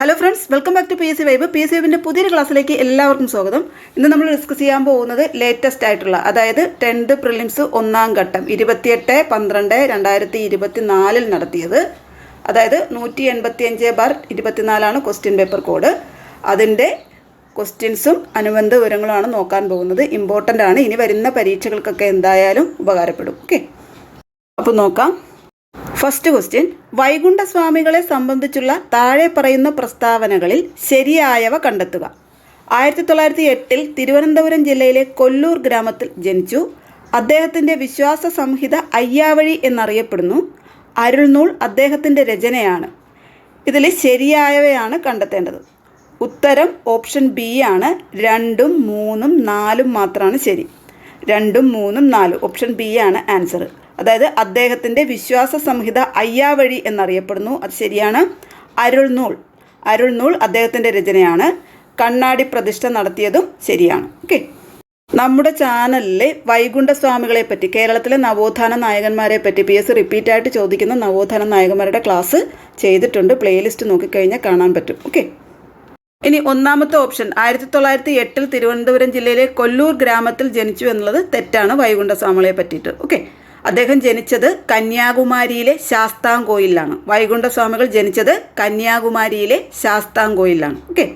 Hello friends welcome back to P S C vibe P S C വൈബിന്റെ പുതിയൊരു ക്ലാസ്സിലേക്ക് എല്ലാവർക്കും സ്വാഗതം. ഇന്ന് നമ്മൾ ഡിസ്കസ് ചെയ്യാൻ പോകുന്നത് ലേറ്റസ്റ്റ് ആയിട്ടുള്ള അതായത് ടെൻത്ത് പ്രിലിംസ് ഒന്നാം ഘട്ടം ഇരുപത്തിയെട്ട് പന്ത്രണ്ട് രണ്ടായിരത്തി ഇരുപത്തി നാലിൽ നടത്തിയത്. അതായത് നൂറ്റി എൺപത്തി അഞ്ച് ബാർ ഇരുപത്തിനാലാണ് ക്വസ്റ്റ്യൻ പേപ്പർ കോഡ് അതിന്റെ ക്വസ്റ്റ്യൻസും അനുബന്ധ വിവരങ്ങളുമാണ് നോക്കാൻ പോകുന്നത്. ഇമ്പോർട്ടന്റ് ആണ്. ഇനി വരുന്ന പരീക്ഷകൾക്കൊക്കെ എന്തായാലും ഉപകാരപ്പെടും. ഓക്കെ അപ്പോൾ നോക്കാം. ഫസ്റ്റ് ക്വസ്റ്റ്യൻ വൈകുണ്ഠസ്വാമികളെ സംബന്ധിച്ചുള്ള താഴെ പറയുന്ന പ്രസ്താവനകളിൽ ശരിയായവ കണ്ടെത്തുക. ആയിരത്തി തൊള്ളായിരത്തി എട്ടിൽ തിരുവനന്തപുരം ജില്ലയിലെ കൊല്ലൂർ ഗ്രാമത്തിൽ ജനിച്ചു. അദ്ദേഹത്തിന്റെ വിശ്വാസ സംഹിത അയ്യാവഴി എന്നറിയപ്പെടുന്നു. അരുൾനൂൾ അദ്ദേഹത്തിന്റെ രചനയാണ്. ഇതിൽ ശരിയായവയാണ് കണ്ടെത്തേണ്ടത്. ഉത്തരം ഓപ്ഷൻ ബി ആണ്. രണ്ടും മൂന്നും നാലും മാത്രമാണ് ശരി. രണ്ടും മൂന്നും നാലും. ഓപ്ഷൻ ബി ആണ് ആൻസർ അതായത് അദ്ദേഹത്തിന്റെ വിശ്വാസ സംഹിത അയ്യാവഴി എന്നറിയപ്പെടുന്നു. അത് ശരിയാണ്. അരുൾനൂൾ. അരുൾനൂൾ അദ്ദേഹത്തിന്റെ രചനയാണ്. കണ്ണാടി പ്രതിഷ്ഠ നടത്തിയതും ശരിയാണ്. ഓക്കെ നമ്മുടെ ചാനലിൽ വൈകുണ്ഠസ്വാമികളെ പറ്റി കേരളത്തിലെ നവോത്ഥാന നായകന്മാരെ പറ്റി പി എസ് റിപ്പീറ്റ് ആയിട്ട് ചോദിക്കുന്ന നവോത്ഥാന നായകന്മാരുടെ ക്ലാസ് ചെയ്തിട്ടുണ്ട്. പ്ലേലിസ്റ്റ് നോക്കിക്കഴിഞ്ഞാൽ കാണാൻ പറ്റും. ഓക്കെ ഇനി ഒന്നാമത്തെ ഓപ്ഷൻ ആയിരത്തി തൊള്ളായിരത്തി എട്ടിൽ തിരുവനന്തപുരം ജില്ലയിലെ കൊല്ലൂർ ഗ്രാമത്തിൽ ജനിച്ചു എന്നുള്ളത് തെറ്റാണ് വൈകുണ്ഠസ്വാമികളെ പറ്റിയിട്ട്. ഓക്കെ അദ്ദേഹം ജനിച്ചത് കന്യാകുമാരിയിലെ ശാസ്താംകോയിലാണ്. വൈകുണ്ഠസ്വാമികൾ ജനിച്ചത് കന്യാകുമാരിയിലെ ശാസ്താംകോയിലാണ്. ഓക്കെ.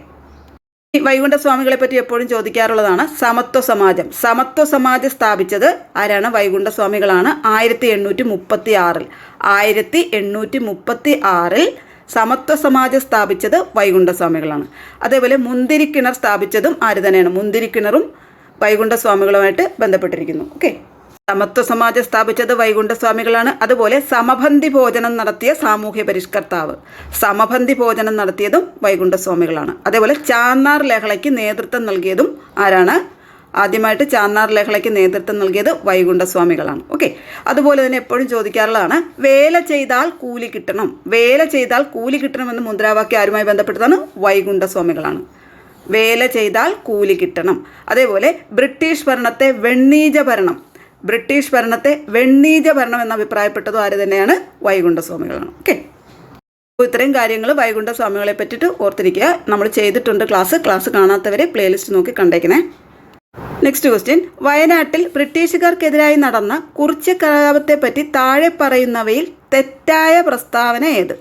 വൈകുണ്ഠസ്വാമികളെ പറ്റി എപ്പോഴും ചോദിക്കാറുള്ളതാണ് സമത്വ സമാജം സമത്വ സമാജം സ്ഥാപിച്ചത് ആരാണ്? വൈകുണ്ഠസ്വാമികളാണ്. ആയിരത്തി എണ്ണൂറ്റി മുപ്പത്തി ആറിൽ ആയിരത്തി എണ്ണൂറ്റി മുപ്പത്തി ആറിൽ സമത്വ സമാജം സ്ഥാപിച്ചത് വൈകുണ്ഠസ്വാമികളാണ്. അതേപോലെ മുന്തിരിക്കിണർ സ്ഥാപിച്ചതും ആര് തന്നെയാണ്? മുന്തിരിക്കിണറും വൈകുണ്ഠസ്വാമികളുമായിട്ട് ബന്ധപ്പെട്ടിരിക്കുന്നു. ഓക്കെ. സമത്വ സമാജം സ്ഥാപിച്ചത് വൈകുണ്ഠസ്വാമികളാണ്. അതുപോലെ സമബന്ധി ഭോജനം നടത്തിയ സാമൂഹ്യ പരിഷ്കർത്താവ്. സമബന്ധി ഭോജനം നടത്തിയതും വൈകുണ്ഠസ്വാമികളാണ്. അതേപോലെ ചാന്നാർ ലഹളയ്ക്ക് നേതൃത്വം നൽകിയതും ആരാണ്? ആദ്യമായിട്ട് ചാന്നാർ ലഹളയ്ക്ക് നേതൃത്വം നൽകിയത് വൈകുണ്ഠസ്വാമികളാണ്. ഓക്കെ. അതുപോലെ തന്നെ എപ്പോഴും ചോദിക്കാറുള്ളതാണ് വേല ചെയ്താൽ കൂലി കിട്ടണം. വേല ചെയ്താൽ കൂലി കിട്ടണമെന്ന് മുദ്രാവാക്യം ആരുമായി ബന്ധപ്പെട്ടതാണ്? വൈകുണ്ഠസ്വാമികളാണ്. വേല ചെയ്താൽ കൂലി കിട്ടണം. അതേപോലെ ബ്രിട്ടീഷ് ഭരണത്തെ വെണ്ണീജ ഭരണം. ബ്രിട്ടീഷ് ഭരണത്തെ വെണ്ണീജ ഭരണം എന്ന് അഭിപ്രായപ്പെട്ടതും ആര് തന്നെയാണ്? വൈകുണ്ഠസ്വാമികളാണ്. ഓക്കെ? അപ്പോൾ ഇത്രയും കാര്യങ്ങൾ വൈകുണ്ഠസ്വാമികളെ പറ്റിയിട്ട് ഓർത്തിരിക്കുക. നമ്മൾ ചെയ്തിട്ടുണ്ട് ക്ലാസ്. ക്ലാസ് കാണാത്തവരെ പ്ലേലിസ്റ്റ് നോക്കി കണ്ടേക്കണേ നെക്സ്റ്റ് ക്വസ്റ്റ്യൻ വയനാട്ടിൽ ബ്രിട്ടീഷുകാർക്കെതിരായി നടന്ന കുറിച്ച കലാപത്തെ പറ്റി താഴെ പറയുന്നവയിൽ തെറ്റായ പ്രസ്താവന ഏത്?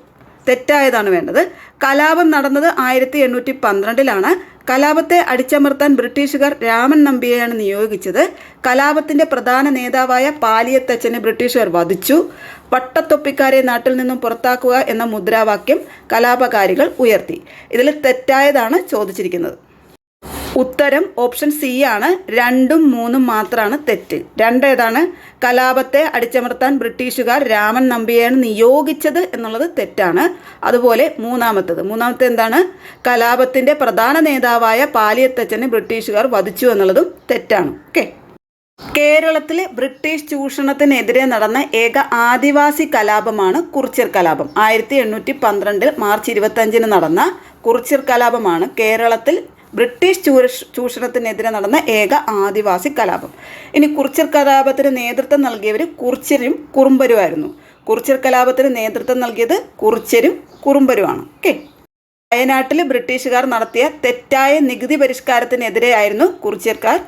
തെറ്റായതാണ് വേണ്ടത്. കലാപം നടന്നത് ആയിരത്തി എണ്ണൂറ്റി പന്ത്രണ്ടിലാണ്. കലാപത്തെ അടിച്ചമർത്താൻ ബ്രിട്ടീഷുകാർ രാമൻ നമ്പിയെയാണ് നിയോഗിച്ചത്. കലാപത്തിന്റെ പ്രധാന നേതാവായ പാലിയത്തച്ഛനെ ബ്രിട്ടീഷുകാർ വധിച്ചു. വട്ടത്തൊപ്പിക്കാരെ നാട്ടിൽ നിന്നും പുറത്താക്കുക എന്ന മുദ്രാവാക്യം കലാപകാരികൾ ഉയർത്തി. ഇതിൽ തെറ്റായതാണ് ചോദിച്ചിരിക്കുന്നത്. ഉത്തരം ഓപ്ഷൻ സി ആണ്. രണ്ടും മൂന്നും മാത്രമാണ് തെറ്റ്. രണ്ടേതാണ് കലാപത്തെ അടിച്ചമർത്താൻ ബ്രിട്ടീഷുകാർ രാമൻ നമ്പിയാണ് നിയോഗിച്ചത് എന്നുള്ളത് തെറ്റാണ്. അതുപോലെ മൂന്നാമത്തത്. മൂന്നാമത്തെ എന്താണ്? കലാപത്തിന്റെ പ്രധാന നേതാവായ പാലിയത്തച്ഛനെ ബ്രിട്ടീഷുകാർ വധിച്ചു എന്നുള്ളതും തെറ്റാണ്. ഓക്കെ? കേരളത്തിലെ ബ്രിട്ടീഷ് ചൂഷണത്തിനെതിരെ നടന്ന ഏക ആദിവാസി കലാപമാണ് കുറിച്യർ കലാപം. ആയിരത്തി എണ്ണൂറ്റി പന്ത്രണ്ടിൽ മാർച്ച് നടന്ന കുറിച്യർ കലാപമാണ് കേരളത്തിൽ ബ്രിട്ടീഷ് ചൂഷ ചൂഷണത്തിനെതിരെ നടന്ന ഏക ആദിവാസി കലാപം. ഇനി കുറിച്യർ കലാപത്തിന് നേതൃത്വം നൽകിയവർ കുറിച്യരും കുറുമ്പരുമായിരുന്നു. കുറിച്യർ കലാപത്തിന് നേതൃത്വം നൽകിയത് കുറിച്യരും കുറുമ്പരുമാണ്. ഓക്കെ? വയനാട്ടിൽ ബ്രിട്ടീഷുകാർ നടത്തിയ തെറ്റായ നികുതി പരിഷ്കാരത്തിനെതിരെയായിരുന്നു കുറിച്യർക്കാർ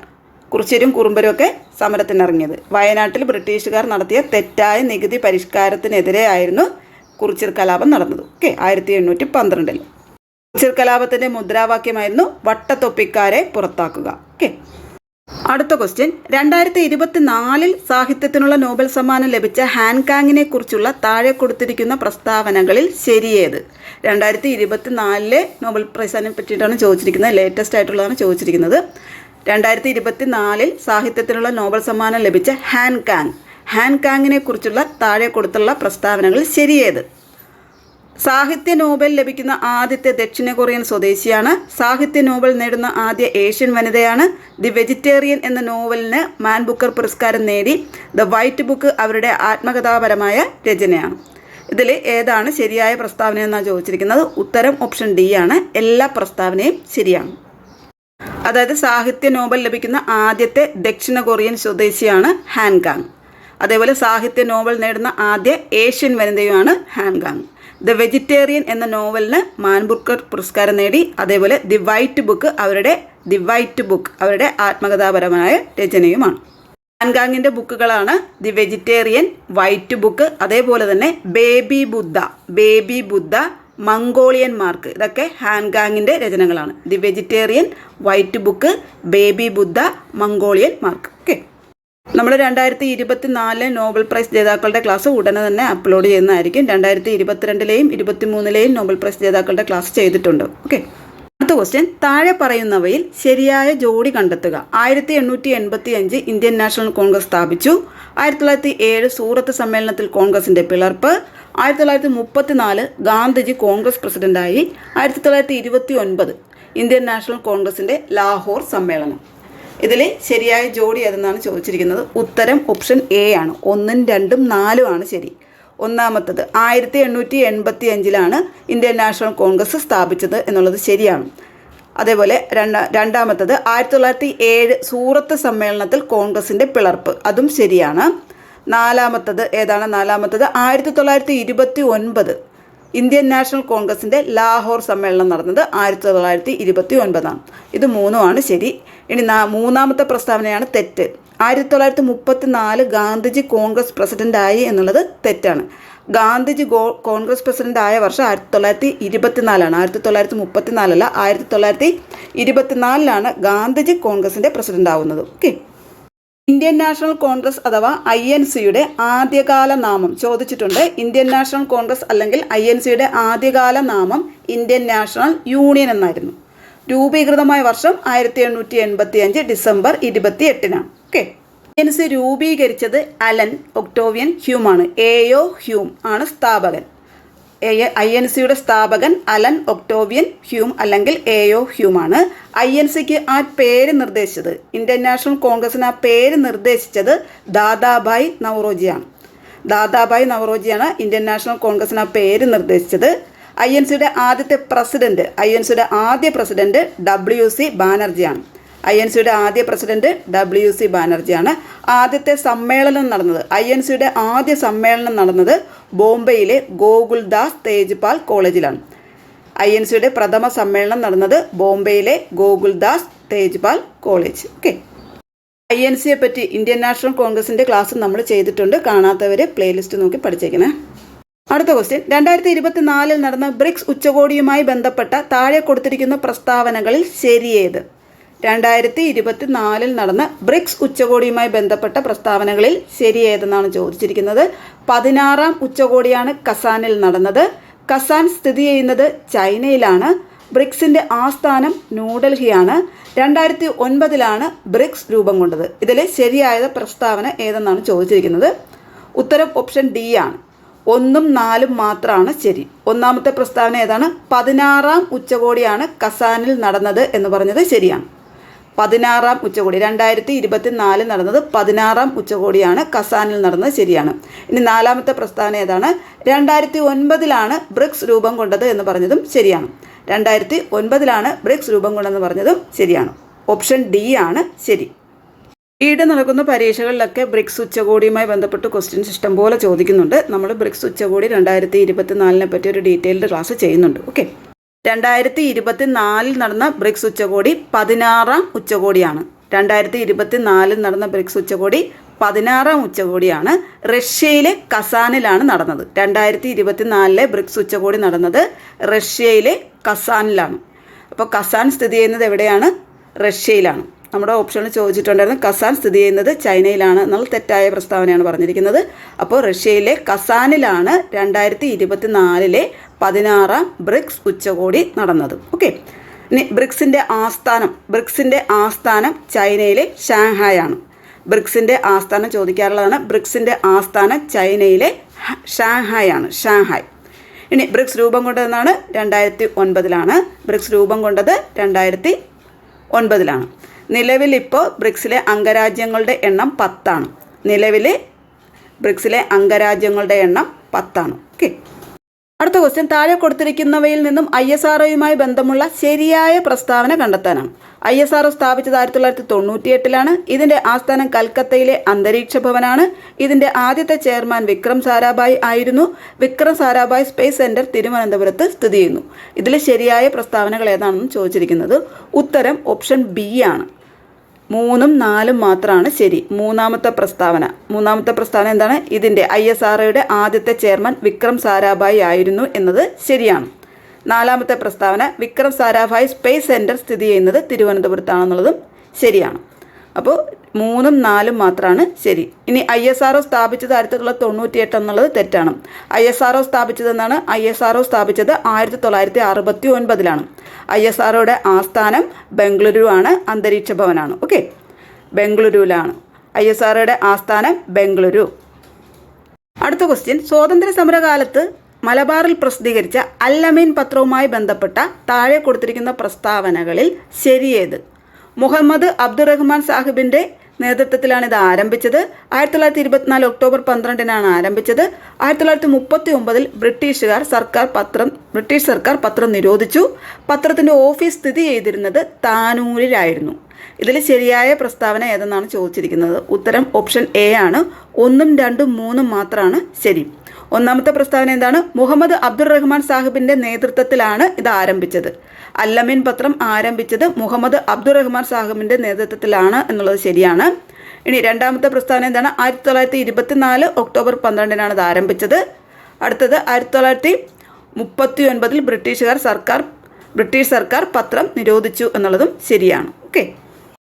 കുറിച്യരും കുറുമ്പരും ഒക്കെ സമരത്തിനിറങ്ങിയത്. വയനാട്ടിൽ ബ്രിട്ടീഷുകാർ നടത്തിയ തെറ്റായ നികുതി പരിഷ്കാരത്തിനെതിരെയായിരുന്നു കുറിച്യർ കലാപം നടന്നത്. ഓക്കെ? ആയിരത്തി എണ്ണൂറ്റി പന്ത്രണ്ടിൽ കുറിച്യർ കലാപത്തിന്റെ മുദ്രാവാക്യമായിരുന്നു വട്ടത്തൊപ്പിക്കാരെ പുറത്താക്കുക. ഓക്കെ. അടുത്ത ക്വസ്റ്റ്യൻ രണ്ടായിരത്തി ഇരുപത്തിനാലിൽ സാഹിത്യത്തിനുള്ള നോബൽ സമ്മാനം ലഭിച്ച ഹാൻകാങ്ങിനെ കുറിച്ചുള്ള താഴെ കൊടുത്തിരിക്കുന്ന പ്രസ്താവനകളിൽ ശരിയേത്? രണ്ടായിരത്തി ഇരുപത്തിനാലിലെ നോബൽ പ്രൈസിനെ പറ്റിയിട്ടാണ് ചോദിച്ചിരിക്കുന്നത്. ലേറ്റസ്റ്റ് ആയിട്ടുള്ളതാണ് ചോദിച്ചിരിക്കുന്നത്. രണ്ടായിരത്തി ഇരുപത്തിനാലിൽ സാഹിത്യത്തിനുള്ള നോബൽ സമ്മാനം ലഭിച്ച ഹാൻകാങ്. ഹാൻകാങ്ങിനെ കുറിച്ചുള്ള താഴെ കൊടുത്തുള്ള പ്രസ്താവനകൾ ശരിയേത്? സാഹിത്യ നോബൽ ലഭിക്കുന്ന ആദ്യത്തെ ദക്ഷിണ കൊറിയൻ സ്വദേശിയാണ്. സാഹിത്യ നോബൽ നേടുന്ന ആദ്യ ഏഷ്യൻ വനിതയാണ്. ദി വെജിറ്റേറിയൻ എന്ന നോവലിന് മാൻ ബുക്കർ പുരസ്കാരം നേടി. ദ വൈറ്റ് ബുക്ക് അവരുടെ ആത്മകഥാപരമായ രചനയാണ്. ഇതിൽ ഏതാണ് ശരിയായ പ്രസ്താവന എന്നാണ് ചോദിച്ചിരിക്കുന്നത്. ഉത്തരം ഓപ്ഷൻ ഡി ആണ്. എല്ലാ പ്രസ്താവനയും ശരിയാണ്. അതായത് സാഹിത്യ നോബൽ ലഭിക്കുന്ന ആദ്യത്തെ ദക്ഷിണ കൊറിയൻ സ്വദേശിയാണ് ഹാൻകാങ് അതേപോലെ സാഹിത്യ നോബൽ നേടുന്ന ആദ്യ ഏഷ്യൻ വനിതയുമാണ് ഹാൻകാങ് ദ വെജിറ്റേറിയൻ എന്ന നോവലിന് മാൻബുക്കർ പുരസ്കാരം നേടി. അതേപോലെ ദി വൈറ്റ് ബുക്ക് അവരുടെ ദി വൈറ്റ് ബുക്ക് അവരുടെ ആത്മകഥാപരമായ രചനയുമാണ്. ആൻഗാങ്ങിന്റെ ബുക്കുകളാണ് ദി വെജിറ്റേറിയൻ വൈറ്റ് ബുക്ക് അതേപോലെ തന്നെ baby Buddha baby Buddha Mongolian mark ഇതൊക്കെ ഹാൻഗാങ്ങിന്റെ രചനകളാണ്. The vegetarian white book baby Buddha Mongolian mark okay. നമ്മൾ രണ്ടായിരത്തി ഇരുപത്തി നാലിലെ നോബൽ പ്രൈസ് ജേതാക്കളുടെ ക്ലാസ് ഉടനെ തന്നെ അപ്ലോഡ് ചെയ്യുന്നതായിരിക്കും. രണ്ടായിരത്തി ഇരുപത്തിരണ്ടിലെയും ഇരുപത്തി മൂന്നിലെയും നോബൽ പ്രൈസ് ജേതാക്കളുടെ ക്ലാസ് ചെയ്തിട്ടുണ്ട്. ഓക്കെ. അടുത്ത ക്വസ്റ്റ്യൻ താഴെ പറയുന്നവയിൽ ശരിയായ ജോഡി കണ്ടെത്തുക. ആയിരത്തി എണ്ണൂറ്റി എൺപത്തി അഞ്ച് ഇന്ത്യൻ നാഷണൽ കോൺഗ്രസ് സ്ഥാപിച്ചു. ആയിരത്തി തൊള്ളായിരത്തി ഏഴ് സൂറത്ത് സമ്മേളനത്തിൽ കോൺഗ്രസിന്റെ പിളർപ്പ്. ആയിരത്തി തൊള്ളായിരത്തി മുപ്പത്തിനാല് ഗാന്ധിജി കോൺഗ്രസ് പ്രസിഡന്റായി. ആയിരത്തി തൊള്ളായിരത്തി ഇരുപത്തി ഒൻപത് ഇന്ത്യൻ നാഷണൽ കോൺഗ്രസിന്റെ ലാഹോർ സമ്മേളനം. ഇതിൽ ശരിയായ ജോഡി ഏതെന്നാണ് ചോദിച്ചിരിക്കുന്നത്? ഉത്തരം ഓപ്ഷൻ എ ആണ്. ഒന്നും രണ്ടും നാലും ആണ് ശരി. ഒന്നാമത്തത് ആയിരത്തി എണ്ണൂറ്റി എൺപത്തി അഞ്ചിലാണ് ഇന്ത്യൻ നാഷണൽ കോൺഗ്രസ് സ്ഥാപിച്ചത് എന്നുള്ളത് ശരിയാണ്. അതേപോലെ രണ്ടാ രണ്ടാമത്തത് ആയിരത്തി തൊള്ളായിരത്തി ഏഴ് സൂറത്ത് സമ്മേളനത്തിൽ കോൺഗ്രസിന്റെ പിളർപ്പ് അതും ശരിയാണ്. നാലാമത്തത് ഏതാണ്? നാലാമത്തത് ആയിരത്തി തൊള്ളായിരത്തി ഇരുപത്തി ഒൻപത്. ഇന്ത്യൻ നാഷണൽ കോൺഗ്രസിന്റെ ലാഹോർ സമ്മേളനം നടന്നത് ആയിരത്തി തൊള്ളായിരത്തി ഇരുപത്തി ഒൻപതാണ്. ഇത് മൂന്നുമാണ് ശരി. ഇനി മൂന്നാമത്തെ പ്രസ്താവനയാണ് തെറ്റ്. ആയിരത്തി തൊള്ളായിരത്തി മുപ്പത്തി നാല് ഗാന്ധിജി കോൺഗ്രസ് പ്രസിഡന്റായി എന്നുള്ളത് തെറ്റാണ്. ഗാന്ധിജി ഗോ കോൺഗ്രസ് പ്രസിഡന്റ് ആയ വർഷം ആയിരത്തി തൊള്ളായിരത്തി ഇരുപത്തിനാലാണ്. ആയിരത്തി തൊള്ളായിരത്തി മുപ്പത്തിനാലല്ല ആയിരത്തി തൊള്ളായിരത്തി ഇരുപത്തിനാലിലാണ് ഗാന്ധിജി കോൺഗ്രസിന്റെ പ്രസിഡന്റ് ആവുന്നത് ഓക്കെ. ഇന്ത്യൻ നാഷണൽ കോൺഗ്രസ് അഥവാ ഐ എൻ സിയുടെ ആദ്യകാല നാമം ചോദിച്ചിട്ടുണ്ട്. ഇന്ത്യൻ നാഷണൽ കോൺഗ്രസ് അല്ലെങ്കിൽ ഐ എൻ സിയുടെ ആദ്യകാല നാമം ഇന്ത്യൻ നാഷണൽ യൂണിയൻ എന്നായിരുന്നു. രൂപീകൃതമായ വർഷം ആയിരത്തി എണ്ണൂറ്റി എൺപത്തി അഞ്ച് ഡിസംബർ ഇരുപത്തി എട്ടിനാണ് ഓക്കെ. ഐ എൻ സി രൂപീകരിച്ചത് അലൻ ഒക്ടോവിയൻ ഹ്യൂമാണ്. എ ഒ ഹ്യൂം ആണ് സ്ഥാപകൻ. ഐ എൻ സിയുടെ സ്ഥാപകൻ അലൻ ഒക്ടോവിയൻ ഹ്യൂം അല്ലെങ്കിൽ എയോ ഹ്യൂം ആണ് ഐ എൻ സിക്ക് ആ പേര് നിർദ്ദേശിച്ചത്. ഇന്ത്യൻ നാഷണൽ കോൺഗ്രസിന് ആ പേര് നിർദ്ദേശിച്ചത് ദാദാഭായ് നവറോജിയാണ്. ദാദാഭായ് നവറോജിയാണ് ഇന്ത്യൻ നാഷണൽ കോൺഗ്രസിന് ആ പേര് നിർദ്ദേശിച്ചത്. ഐ എൻ സിയുടെ ആദ്യത്തെ പ്രസിഡന്റ് ഐ എൻ സിയുടെ ആദ്യ പ്രസിഡന്റ് ഡബ്ല്യു സി ബാനർജിയാണ്. ഐ എൻ സിയുടെ ആദ്യ പ്രസിഡന്റ് ഡബ്ല്യു സി ബാനർജിയാണ് ആദ്യത്തെ സമ്മേളനം നടന്നത്. ഐ എൻ സിയുടെ ആദ്യ സമ്മേളനം നടന്നത് ബോംബെയിലെ ഗോകുൽദാസ് തേജ്പാൽ കോളേജിലാണ്. ഐ എൻ സിയുടെ പ്രഥമ സമ്മേളനം നടന്നത് ബോംബെയിലെ Gokuldas Tejpal college. Okay. I N സിയെ പറ്റി ഇന്ത്യൻ നാഷണൽ കോൺഗ്രസിന്റെ ക്ലാസ് നമ്മൾ ചെയ്തിട്ടുണ്ട്. കാണാത്തവരെ പ്ലേലിസ്റ്റ് നോക്കി പഠിച്ചേക്കണേ. അടുത്ത ക്വസ്റ്റ്യൻ. രണ്ടായിരത്തി ഇരുപത്തിനാലിൽ നടന്ന ബ്രിക്സ് ഉച്ചകോടിയുമായി ബന്ധപ്പെട്ട താഴെ കൊടുത്തിരിക്കുന്ന പ്രസ്താവനകളിൽ ശരിയേത്? രണ്ടായിരത്തി ഇരുപത്തിനാലിൽ നടന്ന ബ്രിക്സ് ഉച്ചകോടിയുമായി ബന്ധപ്പെട്ട പ്രസ്താവനകളിൽ ശരിയേതെന്നാണ് ചോദിച്ചിരിക്കുന്നത്. പതിനാറാം ഉച്ചകോടിയാണ് കസാനിൽ നടന്നത്. കസാൻ സ്ഥിതി ചെയ്യുന്നത് ചൈനയിലാണ്. ബ്രിക്സിന്റെ ആസ്ഥാനം ന്യൂഡൽഹിയാണ്. രണ്ടായിരത്തി ഒൻപതിലാണ് ബ്രിക്സ് രൂപം കൊണ്ടത്. ഇതിൽ ശരിയായ പ്രസ്താവന ഏതെന്നാണ് ചോദിച്ചിരിക്കുന്നത്? ഉത്തരം ഓപ്ഷൻ ഡി ആണ്. ഒന്നും നാലും മാത്രമാണ് ശരി. ഒന്നാമത്തെ പ്രസ്താവന ഏതാണ്? പതിനാറാം ഉച്ചകോടിയാണ് കസാനിൽ നടന്നത് എന്ന് പറഞ്ഞത് ശരിയാണ്. പതിനാറാം ഉച്ചകോടി. രണ്ടായിരത്തി ഇരുപത്തിനാലിൽ നടന്നത് പതിനാറാം ഉച്ചകോടിയാണ്. കസാനിൽ നടന്നത് ശരിയാണ്. ഇനി നാലാമത്തെ പ്രസ്താവന ഏതാണ്? രണ്ടായിരത്തി ഒൻപതിലാണ് ബ്രിക്സ് രൂപം കൊണ്ടത് എന്ന് പറഞ്ഞതും ശരിയാണ്. രണ്ടായിരത്തി ഒൻപതിലാണ് ബ്രിക്സ് രൂപം കൊണ്ടെന്ന് പറഞ്ഞതും ശരിയാണ്. ഓപ്ഷൻ ഡി ആണ് ശരി. ഈയിടെ നടക്കുന്ന പരീക്ഷകളിലൊക്കെ ബ്രിക്സ് ഉച്ചകോടിയുമായി ബന്ധപ്പെട്ട് ക്വസ്റ്റ്യൻസ് ഇഷ്ടം പോലെ ചോദിക്കുന്നുണ്ട്. നമ്മൾ ബ്രിക്സ് ഉച്ചകോടി രണ്ടായിരത്തി ഇരുപത്തിനാലിനെ പറ്റി ഒരു ഡീറ്റെയിൽഡ് ക്ലാസ് ചെയ്യുന്നുണ്ട്. ഓക്കെ? രണ്ടായിരത്തി ഇരുപത്തിനാലിൽ നടന്ന ബ്രിക്സ് ഉച്ചകോടി പതിനാറാം ഉച്ചകോടിയാണ്. രണ്ടായിരത്തി ഇരുപത്തിനാലിൽ നടന്ന ബ്രിക്സ് ഉച്ചകോടി പതിനാറാം ഉച്ചകോടിയാണ്. റഷ്യയിലെ കസാനിലാണ് നടന്നത്. രണ്ടായിരത്തി ഇരുപത്തിനാലിലെ ബ്രിക്സ് ഉച്ചകോടി നടന്നത് റഷ്യയിലെ കസാനിലാണ്. അപ്പോൾ കസാൻ സ്ഥിതി ചെയ്യുന്നത് എവിടെയാണ്? റഷ്യയിലാണ്. നമ്മുടെ ഓപ്ഷനിൽ ചോദിച്ചിട്ടുണ്ടായിരുന്നു കസാൻ സ്ഥിതി ചെയ്യുന്നത് ചൈനയിലാണ് എന്നുള്ള തെറ്റായ പ്രസ്താവനയാണ് പറഞ്ഞിരിക്കുന്നത്. അപ്പോൾ റഷ്യയിലെ കസാനിലാണ് രണ്ടായിരത്തി ഇരുപത്തി നാലിലെ പതിനാറാം ബ്രിക്സ് ഉച്ചകോടി നടന്നത്. ഓക്കെ ഇനി ബ്രിക്സിന്റെ ആസ്ഥാനം ബ്രിക്സിന്റെ ആസ്ഥാനം ചൈനയിലെ ഷാങ്ഹായ് ആണ് ബ്രിക്സിന്റെ ആസ്ഥാനം ചോദിക്കാറുള്ളതാണ് ബ്രിക്സിന്റെ ആസ്ഥാനം ചൈനയിലെ ഷാങ്ഹായ് ആണ് ഷാങ്ഹായ്. ഇനി ബ്രിക്സ് രൂപം കൊണ്ടതെന്നാണ് രണ്ടായിരത്തി ഒൻപതിലാണ് ബ്രിക്സ് രൂപം കൊണ്ടത് രണ്ടായിരത്തി ഒൻപതിലാണ്. നിലവിൽ ഇപ്പോൾ ബ്രിക്സിലെ അംഗരാജ്യങ്ങളുടെ എണ്ണം പത്താണ്. നിലവിൽ ബ്രിക്സിലെ അംഗരാജ്യങ്ങളുടെ എണ്ണം പത്താണ്. ഓക്കെ. അടുത്ത ക്വസ്റ്റ്യൻ താഴെ കൊടുത്തിരിക്കുന്നവയിൽ നിന്നും ഐ എസ് ആർഒയുമായി ബന്ധമുള്ള ശരിയായ പ്രസ്താവന കണ്ടെത്താനാണ്. ഐ എസ് ആർഒ സ്ഥാപിച്ചത് ആയിരത്തി തൊള്ളായിരത്തി തൊണ്ണൂറ്റി എട്ടിലാണ് ഇതിന്റെ ആസ്ഥാനം കൽക്കത്തയിലെ അന്തരീക്ഷ ഭവനാണ്. ഇതിന്റെ ആദ്യത്തെ ചെയർമാൻ വിക്രം സാരാഭായ് ആയിരുന്നു. വിക്രം സാരാഭായ് സ്പേസ് സെന്റർ തിരുവനന്തപുരത്ത് സ്ഥിതി ചെയ്യുന്നു. ഇതിലെ ശരിയായ പ്രസ്താവനകൾ ഏതാണെന്ന് ചോദിച്ചിരിക്കുന്നത് ഉത്തരം ഓപ്ഷൻ ബി ആണ്. മൂന്നും നാലും മാത്രമാണ് ശരി. മൂന്നാമത്തെ പ്രസ്താവന. മൂന്നാമത്തെ പ്രസ്താവന എന്താണ്? ഇതിന്റെ ഐ എസ് ആർഒയുടെ ആദ്യത്തെ ചെയർമാൻ വിക്രം സാരാഭായി ആയിരുന്നു എന്നത് ശരിയാണ്. നാലാമത്തെ പ്രസ്താവന വിക്രം സാരാഭായ് സ്പേസ് സെന്റർ സ്ഥിതി ചെയ്യുന്നത് തിരുവനന്തപുരത്താണെന്നുള്ളതും ശരിയാണ്. അപ്പോൾ മൂന്നും നാലും മാത്രമാണ് ശരി. ഇനി ഐ എസ് ആർ ഒ സ്ഥാപിച്ചത് ആയിരത്തി തൊള്ളായിരത്തി തൊണ്ണൂറ്റി എട്ട് എന്നുള്ളത് തെറ്റാണ്. ഐ എസ് ആർ ഒ സ്ഥാപിച്ചതെന്നാണ് ഐ എസ് ആർ ഒ സ്ഥാപിച്ചത് ആയിരത്തി തൊള്ളായിരത്തി അറുപത്തി ഒൻപതിലാണ് ഐ എസ് ആർ ഒയുടെ ആസ്ഥാനം ബംഗളൂരു ആണ് അന്തരീക്ഷ ഭവനാണ്. ഓക്കെ? ബംഗളൂരുവിലാണ്. ഐ എസ് ആർ ഒയുടെ ആസ്ഥാനം ബംഗളൂരു. അടുത്ത ക്വസ്റ്റ്യൻ സ്വാതന്ത്ര്യ സമരകാലത്ത് മലബാറിൽ പ്രസിദ്ധീകരിച്ച അല്ലമീൻ പത്രവുമായി ബന്ധപ്പെട്ട താഴെ കൊടുത്തിരിക്കുന്ന പ്രസ്താവനകളിൽ ശരിയേത് മുഹമ്മദ് അബ്ദുറഹ്മാൻ സാഹിബിന്റെ നേതൃത്വത്തിലാണ് ഇത് ആരംഭിച്ചത്. ആയിരത്തി തൊള്ളായിരത്തി ഇരുപത്തിനാല് ഒക്ടോബർ പന്ത്രണ്ടിനാണ് ആരംഭിച്ചത്. ആയിരത്തി തൊള്ളായിരത്തി മുപ്പത്തി ഒമ്പതിൽ ബ്രിട്ടീഷുകാർ സർക്കാർ പത്രം ബ്രിട്ടീഷ് സർക്കാർ പത്രം നിരോധിച്ചു. പത്രത്തിന്റെ ഓഫീസ് സ്ഥിതി ചെയ്തിരുന്നത് താനൂരിലായിരുന്നു. ഇതിൽ ശരിയായ പ്രസ്താവന ഏതെന്നാണ് ചോദിച്ചിരിക്കുന്നത്? ഉത്തരം ഓപ്ഷൻ എ ആണ്. ഒന്നും രണ്ടും മൂന്നും മാത്രമാണ് ശരി. ഒന്നാമത്തെ പ്രസ്താവന എന്താണ്? മുഹമ്മദ് അബ്ദുൾ റഹ്മാൻ സാഹിബിന്റെ നേതൃത്വത്തിലാണ് ഇത് ആരംഭിച്ചത്. അല്ലമീൻ പത്രം ആരംഭിച്ചത് മുഹമ്മദ് അബ്ദുൾ റഹ്മാൻ സാഹിബിന്റെ നേതൃത്വത്തിലാണ് എന്നുള്ളത് ശരിയാണ്. ഇനി രണ്ടാമത്തെ പ്രസ്താവന എന്താണ്? ആയിരത്തി തൊള്ളായിരത്തി ഇരുപത്തിനാല് ഒക്ടോബർ പന്ത്രണ്ടിനാണ് ഇത് ആരംഭിച്ചത്. അടുത്തത് ആയിരത്തി തൊള്ളായിരത്തി മുപ്പത്തി ഒൻപതിൽ ബ്രിട്ടീഷുകാർ സർക്കാർ ബ്രിട്ടീഷ് സർക്കാർ പത്രം നിരോധിച്ചു എന്നുള്ളതും ശരിയാണ്. ഓക്കെ.